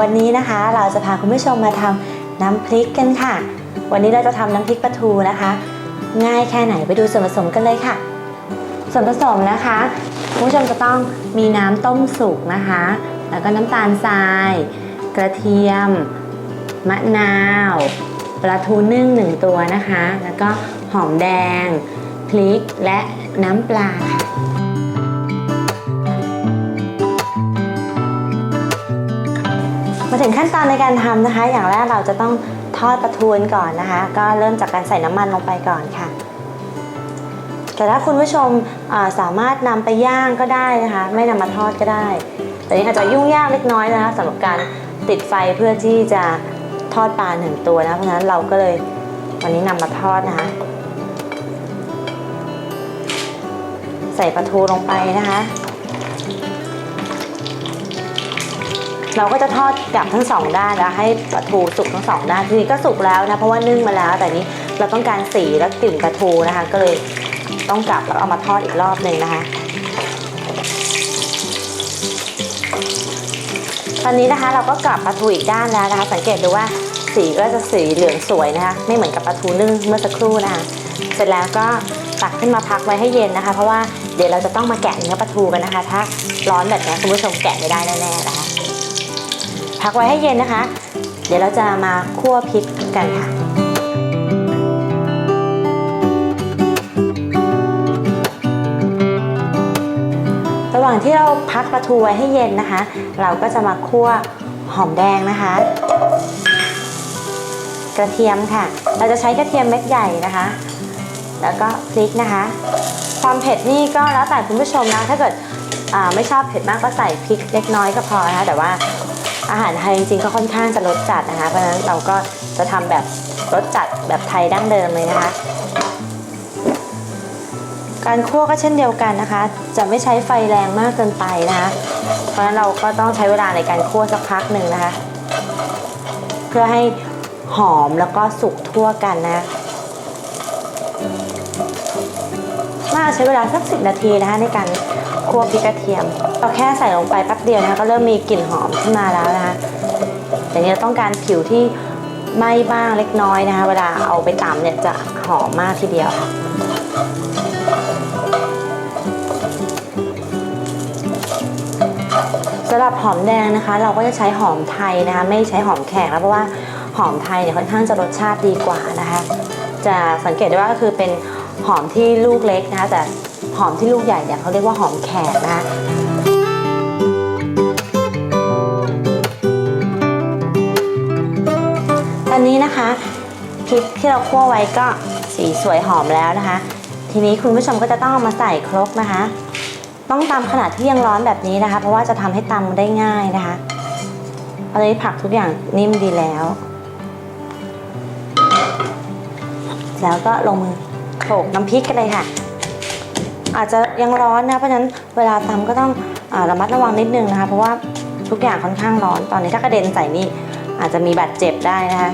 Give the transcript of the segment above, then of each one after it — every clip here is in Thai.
วันนี้นะคะเราจะพาคุณผู้ชมมาทำน้ำพริกกันค่ะ วันนี้เราจะทำน้ำพริกปลาทูนะคะ ง่ายแค่ไหนไปดูส่วนผสมกันเลยค่ะ ส่วนผสมนะคะคุณผู้ชมจะต้องมีน้ำต้มสุกนะคะ แล้วก็น้ำตาลทราย กระเทียม มะนาวปลาทูนึ่งหนึ่งตัวนะคะ แล้วก็หอมแดง พริกและน้ำปลาค่ะ มาถึงขั้นตอนในการทำนะคะ อย่างแรกเราจะต้องทอดปลาทูนก่อนนะคะ ก็เริ่มจากการใส่น้ำมันลงไปก่อนค่ะแต่ถ้าคุณผู้ชมาสามารถนำไปย่างก็ได้นะคะ ไม่นำมาทอดก็ได้ แต่นี้อาจจะยุ่งยากเล็กน้อยนะคะสำหรับการติดไฟเพื่อที่จะทอดปลาหนึ่งตัวนะ เพราะฉะนั้นเราก็เลยวันนี้นำมาทอดนะคะ ใส่ปลาทูลงไปนะคะ เราก็จะทอดกลับทั้งสองด้านแล้วให้ปลาทูสุกทั้งสองด้านทีนี้ก็สุกแล้วนะเพราะว่านึ่งมาแล้วแต่นี้เราต้องการสีและกลิ่นปลาทูนะคะ ก็เลยต้องกลับแล้วเอามาทอดอีกรอบหนึ่งนะคะ ตอนนี้นะคะเราก็กลับปลาทูอีกด้านแล้วนะคะ สังเกตดูว่าสีก็จะสีเหลืองสวยนะคะ ไม่เหมือนกับปลาทูนึ่งเมื่อสักครู่นะคะเสร็จแล้วก็ตักขึ้นมาพักไว้ให้เย็นนะคะ เพราะว่าเดี๋ยวเราจะต้องมาแกะเนื้อปลาทูกันนะคะ ถ้าร้อนแบบนี้คุณผู้ชมแกะไม่ได้แน่ๆนะคะ พักไว้ให้เย็นนะคะ เดี๋ยวเราจะมาคั่วพริกกันค่ะ ระหว่างที่เราพักปลาทูไว้ให้เย็นนะคะ เราก็จะมาคั่วหอมแดงนะคะ กระเทียมค่ะ เราจะใช้กระเทียมเม็ดใหญ่นะคะ แล้วก็พริกนะคะ ความเผ็ดนี่ก็แล้วแต่คุณผู้ชมนะ ถ้าเกิดไม่ชอบเผ็ดมากก็ใส่พริกเล็กน้อยก็พอนะคะ แต่ว่า อาหารไทยจริงๆก็ค่อนข้างจะรสจัดนะคะ เพราะฉะนั้นเราก็จะทำแบบรสจัดแบบไทยดั้งเดิมเลยนะคะ การคั่วก็เช่นเดียวกันนะคะ จะไม่ใช้ไฟแรงมากเกินไปนะคะ เพราะฉะนั้นเราก็ต้องใช้เวลาในการคั่วสักพักหนึ่งนะคะ เพื่อให้หอมแล้วก็สุกทั่วกันนะน่าใช้เวลาสักสินาทีนะคะในการ คั่วพริกกระเทียมเราแค่ใส่ลงไปแป๊บเดียวนะคะก็เริ่มมีกลิ่นหอมขึ้นมาแล้วนะคะแต่นี้เราต้องการผิวที่ไหม้บ้างเล็กน้อยนะคะ เวลาเอาไปตำเนี่ยจะหอมมากทีเดียวค่ะสำหรับหอมแดงนะคะ เราก็จะใช้หอมไทยนะคะ ไม่ใช้หอมแขกแล้วเพราะว่าหอมไทยเนี่ยค่อนข้างจะรสชาติดีกว่านะคะ จะสังเกตได้ว่าก็คือเป็นหอมที่ลูกเล็กนะคะแต่ หอมที่ลูกใหญ่เนี่ยเขาเรียกว่าหอมแขกนะคะตอนนี้นะคะพริกที่เราคั่วไว้ก็สีสวยหอมแล้วนะคะ ทีนี้คุณผู้ชมก็จะต้องเอามาใส่ครกนะคะ ต้องตำขนาดที่ยังร้อนแบบนี้นะคะ เพราะว่าจะทำให้ตำได้ง่ายนะคะตอนนี้ผักทุกอย่างนิ่มดีแล้ว แล้วก็ลงมือโขลกน้ำพริกกันเลยค่ะ อาจจะยังร้อนนะ เพราะฉะนั้นเวลาตำก็ต้องอระมัดระวังนิดนึงนะคะ เพราะว่าทุกอย่างค่อนข้างร้อน ตอนนี้ถ้ากระเด็นใส่นี่อาจจะมีบาดเจ็บได้นะคะ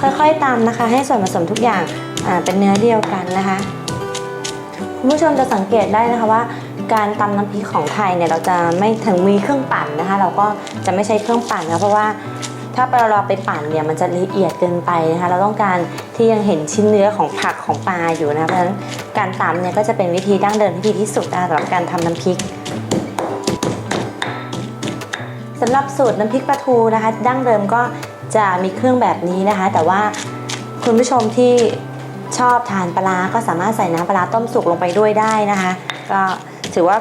ค่อยๆตำนะคะ ให้ส่วนผสมทุกอย่างเป็นเนื้อเดียวกันนะคะคุณผู้ชมจะสังเกตได้นะคะว่า การตำน้ำพริกของไทยเนี่ยเราจะไม่ถึงมีเครื่องปั่นนะคะ เราก็จะไม่ใช้เครื่องปั่นนะเพราะว่า ถ้าเราไปปั่นเนี่ยมันจะละเอียดเกินไปนะคะ เราต้องการที่ยังเห็นชิ้นเนื้อของผักของปลาอยู่นะเพราะฉะนั้นการตำเนี่ยก็จะเป็นวิธีดั้งเดิมที่ดีที่สุดสำหรับการทำน้ำพริกสำหรับสูตรน้ำพริกปลาทูนะคะ ดั้งเดิมก็จะมีเครื่องแบบนี้นะคะ แต่ว่าคุณผู้ชมที่ชอบทานปลาก็สามารถใส่น้ำปลาต้มสุกลงไปด้วยได้นะคะ ก็ถือว่า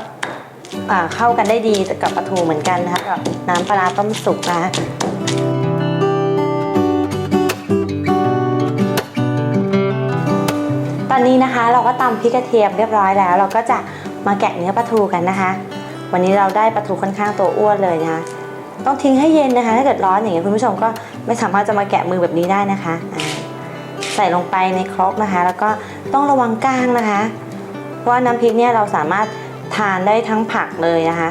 เข้ากันได้ดีกับปลาทูเหมือนกันนะคะกับน้ำปลาร้าต้มสุกนะคะ อนนี้นะคะเราก็ตำพริกกระเทียมเรียบร้อยแล้ว เราก็จะมาแกะเนื้อปลาทูกันนะคะ วันนี้เราได้ปลาทูค่อนข้างตัวอ้วนเลยนะคะต้องทิ้งให้เย็นนะคะ ถ้าเกิดร้อนอย่างเงี้ยคุณผู้ชมก็ไม่สามารถจะมาแกะมือแบบนี้ได้นะคะ ใส่ลงไปในครกนะคะ แล้วก็ต้องระวังก้างนะคะ เพราะว่าน้ำพริกเนี่ยเราสามารถทานได้ทั้งผักเลยนะคะ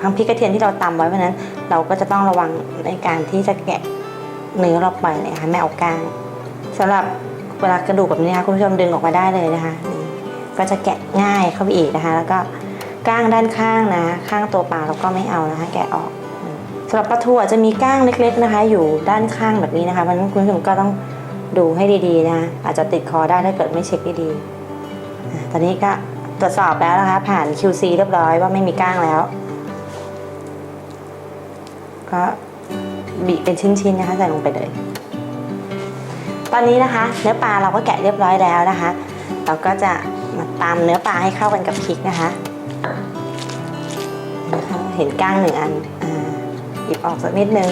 ทั้งพริกกระเทียมที่เราตำไว้เพราะนั้น เราก็จะต้องระวังในการที่จะแกะเนื้อเราไปเลยนะคะไม่เอาก้างสำหรับ เวลากระดูกแบบนี้นะคะคุณผู้ชมดึงออกมาได้เลยนะคะนี่ก็จะแกะง่ายเข้าไปอีกนะคะ แล้วก็ก้างด้านข้างนะ ข้างตัวปลาเราก็ไม่เอานะคะ แกะออกสำหรับปลาทูจะมีก้างเล็ก ๆนะคะ อยู่ด้านข้างแบบนี้นะคะเพราะฉะนั้นคุณผู้ชมก็ต้องดูให้ดีๆนะ อาจจะติดคอได้ถ้าเกิดไม่เช็คดีๆตอนนี้ก็ตรวจสอบแล้วนะคะ ผ่าน QC เรียบร้อยว่าไม่มีก้างแล้ว ก็บีเป็นชิ้นๆนะคะใส่ลงไปเลย ตอนนี้นะคะเนื้อปลาเราก็แกะเรียบร้อยแล้วนะคะ เราก็จะมาตำเนื้อปลาให้เข้ากันกับพริกนะคะ เห็นก้างหนึ่งอันหยิบออกสักนิดนึง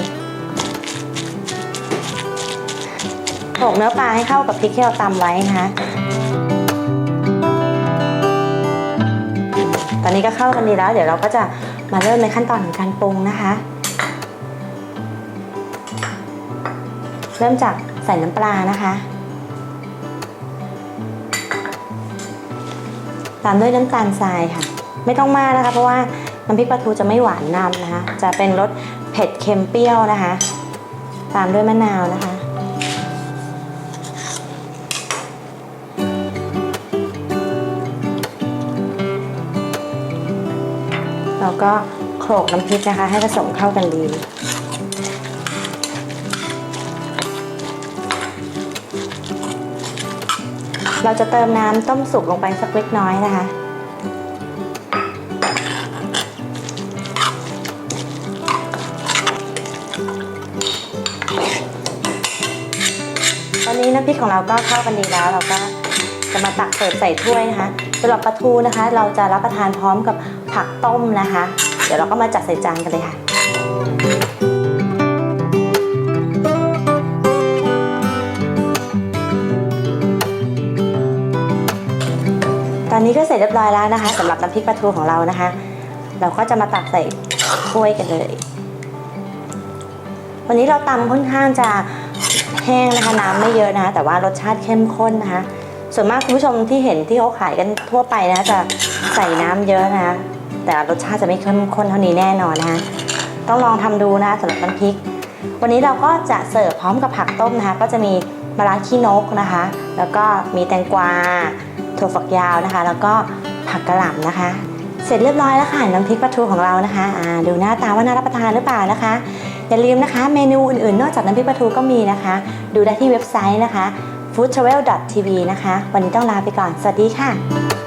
โขลกเนื้อปลาให้เข้ากับพริกที่เราตำไว้นะคะ ตอนนี้ก็เข้ากันดีแล้ว เดี๋ยวเราก็จะมาเริ่มในขั้นตอนของการปรุงนะคะ เริ่มจาก ใส่น้ำปลานะคะ ตามด้วยน้ำตาลทรายค่ะ ไม่ต้องมากนะคะ เพราะว่าน้ำพริกปลาทูจะไม่หวานนำนะคะ จะเป็นรสเผ็ดเค็มเปรี้ยวนะคะ ตามด้วยมะนาวนะคะแล้วก็โขลกน้ำพริกนะคะ ให้ผสมเข้ากันดี เราจะเติมน้ำต้มสุกลงไปสักเล็กน้อยนะคะ ตอนนี้น้ำพริกของเราก็เข้ากันดีแล้ว เราก็จะมาตักเสิร์ฟใส่ถ้วยนะคะสำหรับปลาทูนะคะ เราจะรับประทานพร้อมกับผักต้มนะคะ เดี๋ยวเราก็มาจัดใส่จานกันเลยค่ะ อนนี้ก็เสร็จเรียบร้อยแล้วนะคะสำหรับน้ำพริกปลาทูของเรานะคะ เราก็จะมาตักใส่ถ้วยกันเลย วันนี้เราตำค่อนข้างจะแห้งนะคะน้ำไม่เยอะนะคะแต่ว่ารสชาติเข้มข้นนะคะ ส่วนมากคุณผู้ชมที่เห็นที่เขาขายกันทั่วไปนะจะใส่น้ำเยอะนะคะแต่รสชาติจะไม่เข้มข้นเท่านี้แน่นอนนะคะต้องลองทำดูนะคะสำหรับน้ำพริก วันนี้เราก็จะเสิร์ฟพร้อมกับผักต้มนะคะ ก็จะมีมะระขี้นกนะคะ แล้วก็มีแตงกวา ถั่วฝักยาวนะคะ แล้วก็ผักกระหล่ำนะคะ เสร็จเรียบร้อยแล้วค่ะน้ำพริกปลาทูของเรานะคะอ่าดูหน้าตาว่าน่ารับประทานหรือเปล่านะคะอย่าลืมนะคะ เมนูอื่นๆ นอกจากน้ำพริกปลาทูก็มีนะคะ ดูได้ที่เว็บไซต์นะคะ foodtravel.tv นะคะ วันนี้ต้องลาไปก่อน สวัสดีค่ะ